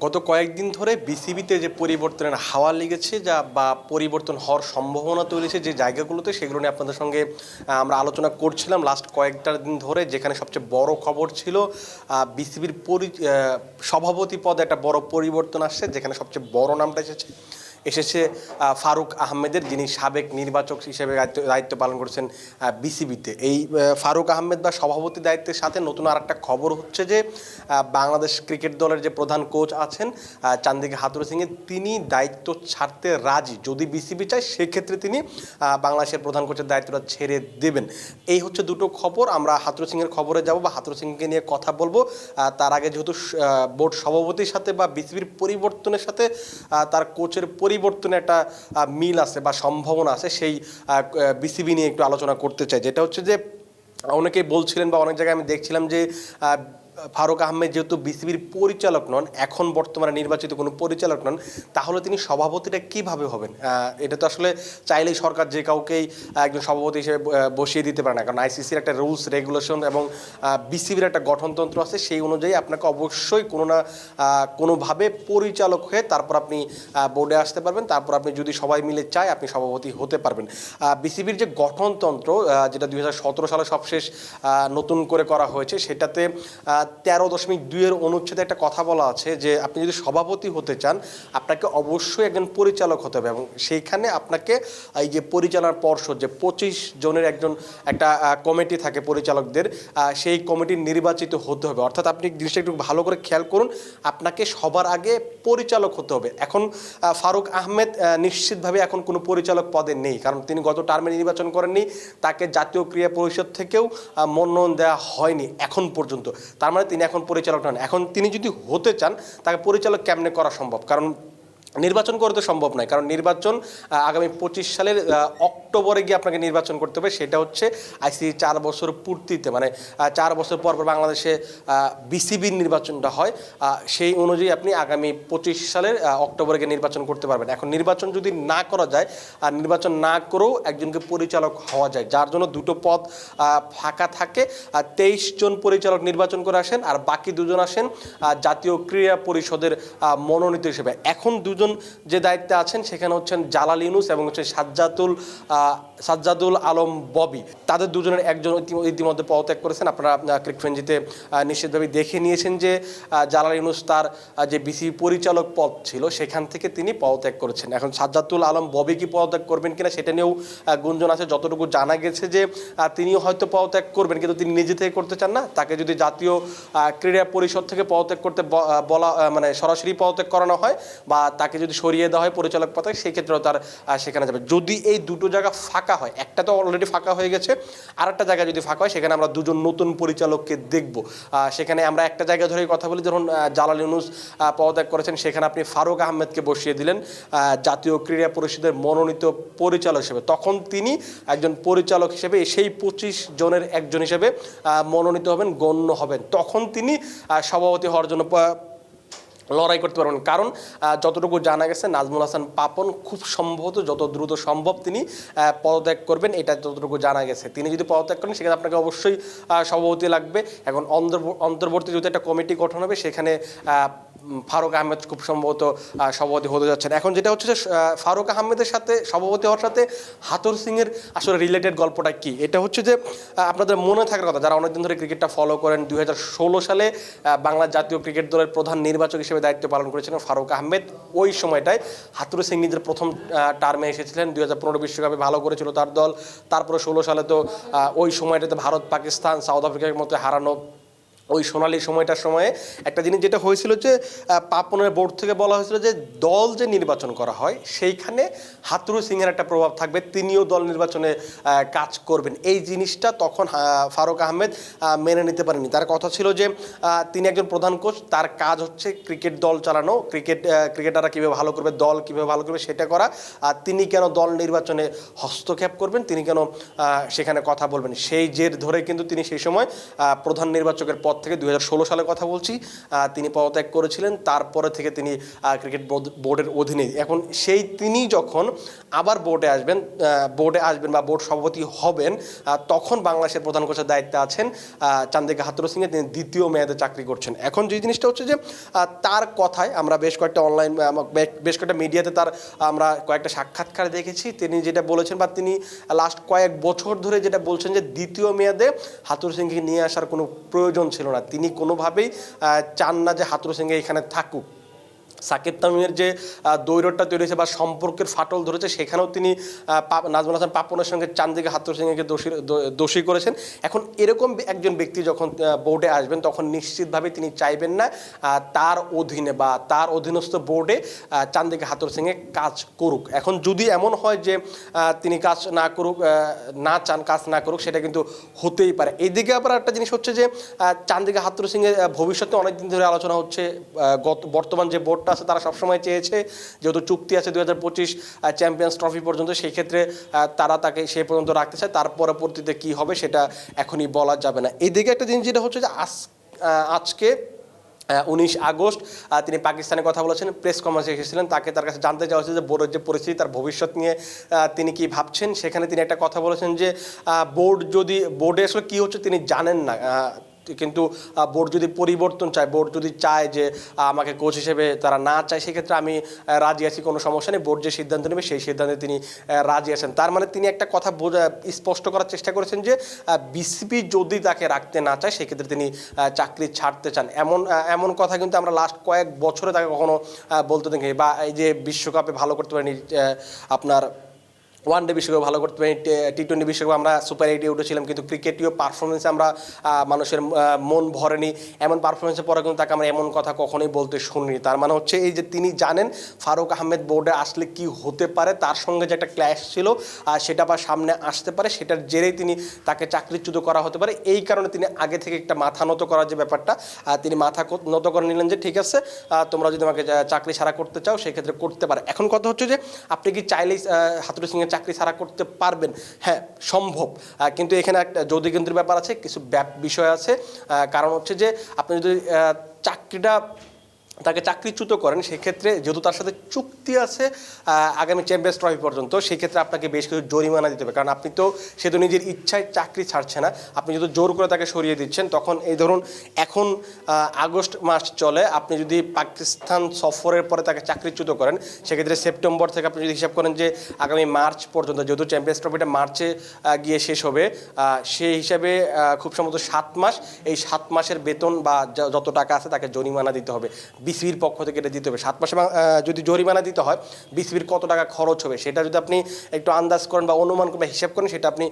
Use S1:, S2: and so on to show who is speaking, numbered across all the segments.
S1: গত কয়েকদিন ধরে বিসিবিতে যে পরিবর্তনের হাওয়া লেগেছে যা বা পরিবর্তন হওয়ার সম্ভাবনা তৈরিছে যে জায়গাগুলোতে, সেগুলো নিয়ে আপনাদের সঙ্গে আমরা আলোচনা করছিলাম লাস্ট কয়েকটা দিন ধরে, যেখানে সবচেয়ে বড় খবর ছিল বিসিবির পরি সভাপতি পদে একটা বড় পরিবর্তন আসছে, যেখানে সবচেয়ে বড় নামটা এসেছে। এসেছে ফারুক আহমেদের, যিনি সাবেক নির্বাচক হিসেবে দায়িত্ব দায়িত্ব পালন করছেন বিসিবিতে। এই ফারুক আহমেদ বা সভাপতি দায়িত্বের সাথে নতুন আর একটা খবর হচ্ছে যে বাংলাদেশ ক্রিকেট দলের যে প্রধান কোচ আছেন চান্দিকা হাতুর সিংয়ে, তিনি দায়িত্ব ছাড়তে রাজি। যদি বিসিবি চায়, সেক্ষেত্রে তিনি বাংলাদেশের প্রধান কোচের দায়িত্বটা ছেড়ে দেবেন। এই হচ্ছে দুটো খবর, আমরা হাতুর সিংয়ের খবরে যাব বা হাতুর সিংকে নিয়ে কথা বলব। তার আগে যেহেতু বোর্ড সভাপতির সাথে বা বিসিবির পরিবর্তনের সাথে তার কোচের পরিবর্তনে একটা মিল আছে বা সম্ভাবনা আছে সেই বিসিবি নিয়ে একটু আলোচনা করতে চাই। যেটা হচ্ছে যে, অনেকেই বলছিলেন বা অনেক জায়গায় আমি দেখছিলাম যে ফারুক আহমেদ যেহেতু বিসিবির পরিচালক নন, এখন বর্তমানে নির্বাচিত কোনো পরিচালক নন, তাহলে তিনি সভাপতিটা কীভাবে হবেন? এটা তো আসলে চাইলেই সরকার যে কাউকেই একজন সভাপতি হিসেবে বসিয়ে দিতে পারে না। কারণ আইসিসির একটা রুলস, রেগুলেশন এবং বিসিবির একটা গঠনতন্ত্র আছে, সেই অনুযায়ী আপনাকে অবশ্যই কোনো না কোনোভাবে পরিচালক হয়ে তারপর আপনি বোর্ডে আসতে পারবেন। তারপর আপনি যদি সবাই মিলে চায়, আপনি সভাপতি হতে পারবেন। বিসিবির যে গঠনতন্ত্র যেটা দু হাজার সতেরো সালে সবশেষ নতুন করে করা হয়েছে, সেটাতে তেরো দশমিক দুইয়ের অনুচ্ছেদে একটা কথা বলা আছে যে আপনি যদি সভাপতি হতে চান, আপনাকে অবশ্যই একজন পরিচালক হতে হবে এবং সেইখানে আপনাকে, এই যে পরিচালনার পর্ষদ, যে পঁচিশ জনের একজন, একটা কমিটি থাকে পরিচালকদের সেই কমিটি নির্বাচিত হতে হবে। অর্থাৎ আপনি জিনিসটা একটু ভালো করে খেয়াল করুন, আপনাকে সবার আগে পরিচালক হতে হবে। এখন ফারুক আহমেদ নিশ্চিতভাবে এখন কোনো পরিচালক পদে নেই, কারণ তিনি গত টার্মে নির্বাচন করেননি, তাকে জাতীয় ক্রীড়া পরিষদ থেকেও মনোনয়ন দেওয়া হয়নি এখন পর্যন্ত। তার মানে তিনি এখন পরিচালক নন। এখন তিনি যদি হতে চান, তাকে পরিচালক কেমনে করা সম্ভব? কারণ নির্বাচন করতে সম্ভব নয়। কারণ নির্বাচন আগামী পঁচিশ সালের অক্টোবরে গিয়ে আপনাকে নির্বাচন করতে হবে, সেটা হচ্ছে আইসি চার বছর পূর্তিতে মানে চার বছর পর পর বাংলাদেশে বিসিবির নির্বাচনটা হয় সেই অনুযায়ী আপনি আগামী পঁচিশ সালের অক্টোবরে গিয়ে নির্বাচন করতে পারবেন। এখন নির্বাচন যদি না করা যায়, আর নির্বাচন না করেও একজনকে পরিচালক হওয়া যায়, যার জন্য দুটো পদ ফাঁকা থাকে, আর তেইশ জন পরিচালক নির্বাচন করে আসেন, আর বাকি দুজন আসেন জাতীয় ক্রীড়া পরিষদের মনোনীত হিসেবে। এখন দুজন যে দায়িত্বে আছেন, সেখানে হচ্ছেন জালাল ইউনুস এবং হচ্ছে সাজ্জাতুল সাজ্জাদুল আলম ববি, তাদের দুজনের একজন ইতিমধ্যে পদত্যাগ করেছেন। আপনারা ক্রিকফেঞ্জিতে নিশ্চিতভাবে দেখে নিয়েছেন যে জালাল ইউনুস তার যে বিসি পরিচালক পদ ছিল, সেখান থেকে তিনি পদত্যাগ করেছেন। এখন সাজ্জাদুল আলম ববি কি পদত্যাগ করবেন কিনা সেটা নিয়েও গুঞ্জন আছে। যতটুকু জানা গেছে যে তিনিও হয়তো পদত্যাগ করবেন, কিন্তু তিনি নিজে থেকে করতে চান না। তাকে যদি জাতীয় ক্রীড়া পরিষদ থেকে পদত্যাগ করতে বলা মানে সরাসরি পদত্যাগ করানো হয় বা তাকে যদি সরিয়ে দেওয়া হয় পরিচালক পদে, সেক্ষেত্রেও তার সেখানে যাবে। যদি এই দুটো জায়গা ফাঁকা হয়। একটা তো অলরেডি ফাঁকা হয়ে গেছে আর একটা জায়গা যদি ফাঁকা হয় সেখানে আমরা দুজন নতুন পরিচালককে দেখব। সেখানে আমরা একটা জায়গা ধরে কথা বলি আহ, জালাল ইউনুস পদত্যাগ করেছেন সেখানে আপনি ফারুক আহমেদকে বসিয়ে দিলেন জাতীয় ক্রীড়া পরিষদের মনোনীত পরিচালক হিসেবে। তখন তিনি একজন পরিচালক হিসেবে সেই পঁচিশ জনের একজন হিসেবে মনোনীত হবেন গণ্য হবেন। তখন তিনি সভাপতি হওয়ার জন্য লড়াই করতে পারবেন। কারণ যতটুকু জানা গেছে, নাজমুল হাসান পাপন খুব সম্ভবত যত দ্রুত সম্ভব তিনি পদত্যাগ করবেন, এটা যতটুকু জানা গেছে। তিনি যদি পদত্যাগ করেন সেখানে আপনাকে অবশ্যই সভাপতি লাগবে। এখন অন্তর্ব- অন্তর্বর্তী যদি একটা কমিটি গঠন হবে, সেখানে ফারুক আহমেদ খুব সম্ভবত সভাপতি হতে যাচ্ছেন। এখন যেটা হচ্ছে যে ফারুক আহমেদের সাথে, সভাপতি হওয়ার সাথে হাতুর সিংয়ের আসলে রিলেটেড গল্পটা কি? এটা হচ্ছে যে আপনাদের মনে থাকার কথা, যারা অনেকদিন ধরে ক্রিকেটটা ফলো করেন, দুই হাজার ষোলো সালে বাংলা জাতীয় ক্রিকেট দলের প্রধান নির্বাচক হিসেবে দায়িত্ব পালন করেছিলেন ফারুক আহমেদ। ওই সময়টায় হাতুর সিং নিজের প্রথম টার্মে এসেছিলেন, দুই হাজার পনেরো বিশ্বকাপে ভালো করেছিল তার দল। তারপরে ষোলো সালে তো ওই সময়টাতে ভারত পাকিস্তান সাউথ আফ্রিকার মতো হারানো ওই সোনালি সময়টার সময়ে একটা জিনিস যেটা হয়েছিল যে পাপনের বোর্ড থেকে বলা হয়েছিল যে, দল যে নির্বাচন করা হয়, সেইখানে হাতুরু সিংয়ের একটা প্রভাব থাকবে, তিনিও দল নির্বাচনে কাজ করবেন। এই জিনিসটা তখন ফারুক আহমেদ মেনে নিতে পারেনি তার কথা ছিল যে তিনি একজন প্রধান কোচ, তার কাজ হচ্ছে ক্রিকেট দল চালানো, ক্রিকেট ক্রিকেটাররা কীভাবে ভালো করবে, দল কীভাবে ভালো করবে সেটা করা, আর তিনি কেন দল নির্বাচনে হস্তক্ষেপ করবেন, তিনি কেন সেখানে কথা বলবেন। সেই জের ধরে কিন্তু তিনি সেই সময় প্রধান নির্বাচকের পদ থেকে দু হাজার ষোলো সালে কথা বলছি তিনি পদত্যাগ করেছিলেন, তারপরে থেকে তিনি ক্রিকেট বোর্ড- বোর্ডের অধীনে। এখন সেই তিনি যখন আবার বোর্ডে আসবেন বোর্ডে আসবেন বা বোর্ড সভাপতি হবেন তখন বাংলাদেশের প্রধান কোচের দায়িত্বে আছেন চান্দিকা হাতুর সিংয়ে তিনি দ্বিতীয় মেয়াদে চাকরি করছেন। এখন যে জিনিসটা হচ্ছে যে তার কথায় আমরা বেশ কয়েকটা অনলাইন বেশ কয়েকটা মিডিয়াতে তার আমরা কয়েকটা সাক্ষাৎকার দেখেছি। তিনি যেটা বলেছেন বা তিনি লাস্ট কয়েক বছর ধরে যেটা বলছেন যে, দ্বিতীয় মেয়াদে হাতুর সিংকে নিয়ে আসার কোনো প্রয়োজন ছিল না। তিনি কোনোভাবেই চান না যে হাতুর সিংহে এখানে থাকুক। সাকিব তামিমের যে আহ, দৈরটটা তৈরি হয়েছে বা সম্পর্কের ফাটল ধরেছে সেখানেও তিনি নাজমুল হাসান পাপনের সঙ্গে চান্দিকে হাতুর সিংকে দোষী দোষী করেছেন। এখন এরকম একজন ব্যক্তি যখন বোর্ডে আসবেন তখন নিশ্চিতভাবে তিনি চাইবেন না তার অধীনে বা তার অধীনস্থ বোর্ডে চান্দিকে হাতুর সিংয়ে কাজ করুক। এখন যদি এমন হয় যে তিনি কাজ না করুক না চান কাজ না করুক সেটা কিন্তু হতেই পারে। এইদিকে আবার একটা জিনিস হচ্ছে যে চান্দিকা হাতুর সিংয়ের ভবিষ্যতে অনেকদিন ধরে আলোচনা হচ্ছে গত বর্তমান যে বোর্ডটা আছে তারা সবসময় চেয়েছে, যেহেতু চুক্তি আছে দুই হাজার পঁচিশ চ্যাম্পিয়ন্স ট্রফি পর্যন্ত সেই ক্ষেত্রে তারা তাকে সে পর্যন্ত রাখতে চায়। তার পরবর্তীতে কী হবে সেটা এখনই বলা যাবে না। এদিকে একটা জিনিস যেটা হচ্ছে যে আজ আজকে উনিশ আগস্ট তিনি পাকিস্তানের কথা বলেছেন, প্রেস কনফারেন্সে এসেছিলেন। তাকে তার কাছে জানতে চাওয়া হয়েছে যে বোর্ডের যে পরিস্থিতি, তার ভবিষ্যৎ নিয়ে তিনি কি ভাবছেন? সেখানে তিনি একটা কথা বলেছেন যে বোর্ড যদি, বোর্ডে আসলে কী হচ্ছে তিনি জানেন না। কিন্তু বোর্ড যদি পরিবর্তন চায়, বোর্ড যদি চায় যে আমাকে কোচ হিসেবে তারা না চায়, সেক্ষেত্রে আমি রাজি আছি, কোনো সমস্যা নেই। বোর্ড যে সিদ্ধান্ত নেবে, সেই সিদ্ধান্তে তিনি রাজি আছেন। তার মানে তিনি একটা কথা বোঝা, স্পষ্ট করার চেষ্টা করেছেন যে বিসিবি যদি তাকে রাখতে না চায়, সেক্ষেত্রে তিনি চাকরি ছাড়তে চান। এমন এমন কথা কিন্তু আমরা লাস্ট কয়েক বছরে তাকে কখনো বলতে দেখি বা এই যে বিশ্বকাপে ভালো করতে পারেনি আপনার ওয়ান ডে বিশ্বকাপ ভালো করতে পারি, টি টোয়েন্টি বিশ্বকাপ আমরা সুপার এইটে উঠেছিলাম, কিন্তু ক্রিকেটীয় পারফরমেন্সে আমরা মানুষের মন ভরেনি। এমন পারফরমেন্সের পরে কিন্তু তাকে আমরা এমন কথা কখনোই বলতে শুনিনি। তার মানে হচ্ছে এই যে তিনি জানেন ফারুক আহমেদ বোর্ডে আসলে কি হতে পারে, তার সঙ্গে যে একটা ক্ল্যাশ ছিল সেটা বা সামনে আসতে পারে, সেটার জেরেই তিনি তাকে চাকরিচ্যুত করা হতে পারে। এই কারণে তিনি আগে থেকে একটা মাথা নত করার যে ব্যাপারটা তিনি মাথা নত করে নিলেন যে, ঠিক আছে তোমরা যদি আমাকে চাকরি ছাড়া করতে চাও, সেক্ষেত্রে করতে পারে। এখন কথা হচ্ছে যে, আপনি কি চাইলেই হাতুর সিংয়ের চাকরি ছাড়া করতে পারবেন। হ্যাঁ সম্ভব। কিন্তু এখানে একটা যদি কেন্দ্রের ব্যাপার আছে, কিছু বিষয় আছে। কারণ হচ্ছে যে, আপনি যদি চাকরিটা তাকে চাকরিচ্যুত করেন, সেক্ষেত্রে যেহেতু তার সাথে চুক্তি আছে আগামী চ্যাম্পিয়ন্স ট্রফি পর্যন্ত, সেক্ষেত্রে আপনাকে বেশ কিছু জরিমানা দিতে হবে। কারণ আপনি তো, সে তো নিজের ইচ্ছায় চাকরি ছাড়ছে না। আপনি যেহেতু জোর করে তাকে সরিয়ে দিচ্ছেন, তখন এই ধরুন এখন আগস্ট মাস চলে, আপনি যদি পাকিস্তান সফরের পরে তাকে চাকরিচ্যুত করেন, সেক্ষেত্রে সেপ্টেম্বর থেকে আপনি যদি হিসাব করেন যে আগামী মার্চ পর্যন্ত, যেহেতু চ্যাম্পিয়ন্স ট্রফিটা মার্চে গিয়ে শেষ হবে সেই হিসাবে খুব সম্ভবত সাত মাস, এই সাত মাসের বেতন বা যত টাকা আছে তাকে জরিমানা দিতে হবে। বিসিবির পক্ষ থেকে এটা দিতে হবে। সাত মাসে যদি জরিমানা দিতে হয়, বিসিবির কত টাকা খরচ হবে সেটা যদি আপনি একটু আন্দাজ করেন বা অনুমান বা হিসাব করেন, সেটা আপনি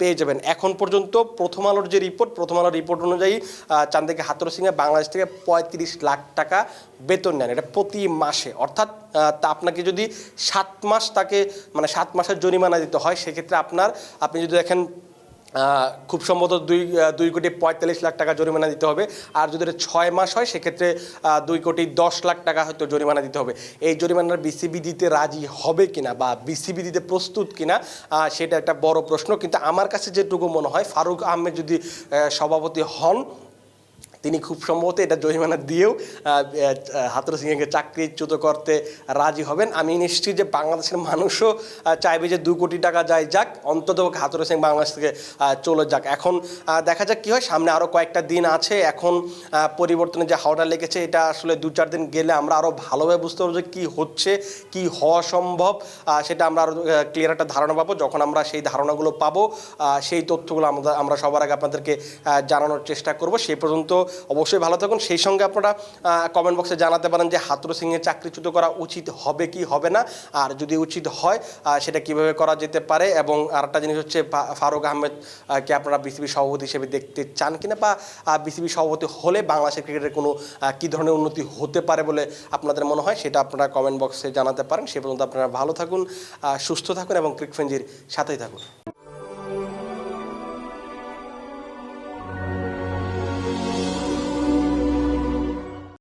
S1: পেয়ে যাবেন। এখন পর্যন্ত প্রথম আলোর যে রিপোর্ট প্রথম আলোর রিপোর্ট অনুযায়ী চান্দিকে হাতুর সিংহে বাংলাদেশ থেকে পঁয়ত্রিশ লাখ টাকা বেতন নেন। এটা প্রতি মাসে। অর্থাৎ তা আপনাকে যদি সাত মাস তাকে মানে সাত মাসের জরিমানা দিতে হয়, সেক্ষেত্রে আপনার, আপনি যদি দেখেন খুব সম্ভবত দুই দুই কোটি পঁয়তাল্লিশ লাখ টাকা জরিমানা দিতে হবে। আর যদি এটা ছয় মাস হয়, সেক্ষেত্রে দুই কোটি দশ লাখ টাকা হয়তো জরিমানা দিতে হবে। এই জরিমানার বিসিবি দিতে রাজি হবে কিনা বা বিসিবি দিতে প্রস্তুত কিনা সেটা একটা বড় প্রশ্ন। কিন্তু আমার কাছে যেটুকু মনে হয়, ফারুক আহমেদ যদি সভাপতি হন তিনি খুব সম্ভবত এটা জরিমানা দিয়েও হাতুর সিংকে চাকরিচ্যুত করতে রাজি হবেন। আমি নিশ্চিত যে বাংলাদেশের মানুষও চাইবে যে দু কোটি টাকা যায় যাক অন্তত হাতুর সিং বাংলাদেশ থেকে চলে যাক। এখন দেখা যাক কি হয়। সামনে আরও কয়েকটা দিন আছে। এখন আহ, পরিবর্তনে যে হাওড়া লেগেছে এটা আসলে দু চার দিন গেলে আমরা আরও ভালোভাবে বুঝতে পারব যে কী হচ্ছে কি হওয়া সম্ভব। সেটা আমরা আরও ক্লিয়ার একটা ধারণা পাবো। যখন আমরা সেই ধারণাগুলো পাবো সেই তথ্যগুলো আমরা আমরা সবার আগে আপনাদেরকে জানানোর চেষ্টা করব। সেই পর্যন্ত অবশ্যই ভালো থাকুন। সেই সঙ্গে আপনারা কমেন্ট বক্সে জানাতে পারেন যে হাতুর সিংয়ের চাকরিচ্যুত করা উচিত হবে কি হবে না? আর যদি উচিত হয় সেটা কীভাবে করা যেতে পারে? এবং আরেকটা জিনিস হচ্ছে ফারুক আহমেদকে আপনারা বিসিবি সভাপতি হিসেবে দেখতে চান কিনা বা বিসিবি সভাপতি হলে বাংলাদেশের ক্রিকেটের কোনো কী ধরনের উন্নতি হতে পারে বলে আপনাদের মনে হয়, সেটা আপনারা কমেন্ট বক্সে জানাতে পারেন। সে পর্যন্ত আপনারা ভালো থাকুন সুস্থ থাকুন এবং ক্রিকফেঞ্জির সাথেই থাকুন।